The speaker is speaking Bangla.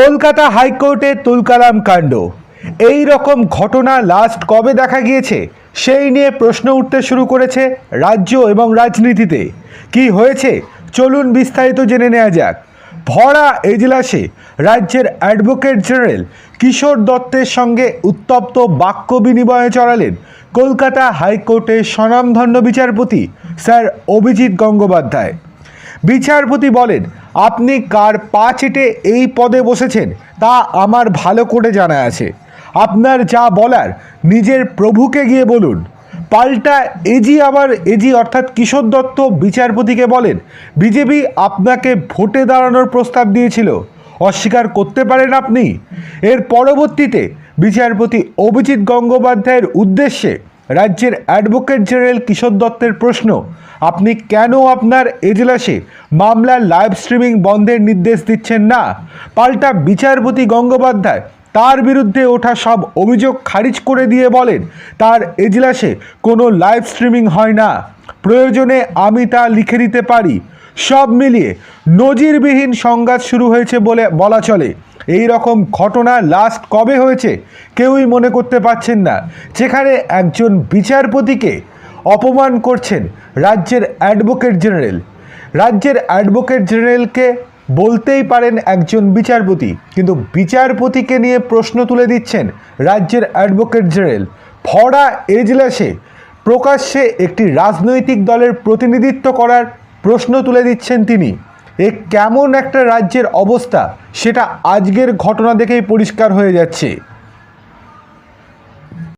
কলকাতা হাইকোর্টে তুলকালাম কাণ্ড। এই রকম ঘটনা লাস্ট কবে দেখা গিয়েছে, সেই নিয়ে প্রশ্ন উঠতে শুরু করেছে রাজ্য এবং রাজনীতিতে। কি হয়েছে, চলুন বিস্তারিত জেনে নেওয়া যাক। ভরা এজলাসে রাজ্যের অ্যাডভোকেট জেনারেল কিশোর দত্তের সঙ্গে উত্তপ্ত বাক্য বিনিময়ে চড়ালেন কলকাতা হাইকোর্টের স্বনামধন্য বিচারপতি স্যার অভিজিৎ গঙ্গোপাধ্যায়। বিচারপতি বলেন আপনি কার পা চেটে এই পদে বসেছেন, তা আমার ভালো করে জানা আছে। আপনার যা বলার, নিজের প্রভুকে গিয়ে বলুন। পাল্টা এজি আবার এজি অর্থাৎ কিশোর দত্ত বিচারপতিকে বলেন, বিজেপি আপনাকে ভোটে দাঁড়ানোর প্রস্তাব দিয়েছিল। অস্বীকার করতে পারেন আপনি। এর পরবর্তীতে বিচারপতি অভিজিৎ গঙ্গোপাধ্যায়ের উদ্দেশ্যে রাজ্যের অ্যাডভোকেট জেনারেল কিশোর দত্তের প্রশ্ন, আপনি কেন আপনার এজলাসে মামলার লাইভ স্ট্রিমিং বন্ধের নির্দেশ দিচ্ছেন না? পাল্টা বিচারপতি গঙ্গোপাধ্যায় তার বিরুদ্ধে ওঠা সব অভিযোগ খারিজ করে দিয়ে বলেন, তার এজলাসে কোনো লাইভ স্ট্রিমিং হয় না। প্রয়োজনে আমি তা লিখে দিতে পারি। সব মিলিয়ে নজিরবিহীন সংঘাত শুরু হয়েছে বলে বলা চলে। এই রকম ঘটনা লাস্ট কবে হয়েছে? কেউই মনে করতে পারছেন না। যেখানে একজন বিচারপতিকে অপমান করছেন রাজ্যের অ্যাডভোকেট জেনারেল রাজ্যের অ্যাডভোকেট জেনারেলকে বলতেই পারেন একজন বিচারপতি, কিন্তু বিচারপতিকে নিয়ে প্রশ্ন তুলে দিচ্ছেন রাজ্যের অ্যাডভোকেট জেনারেল ভরা এজলাসে প্রকাশ্যে একটি রাজনৈতিক দলের প্রতিনিধিত্ব করার প্রশ্ন তুলে দিচ্ছেন তিনি। এ কেমন একটা রাজ্যের অবস্থা? সেটা আজকের ঘটনা দেখেই পরিষ্কার হয়ে যাচ্ছে।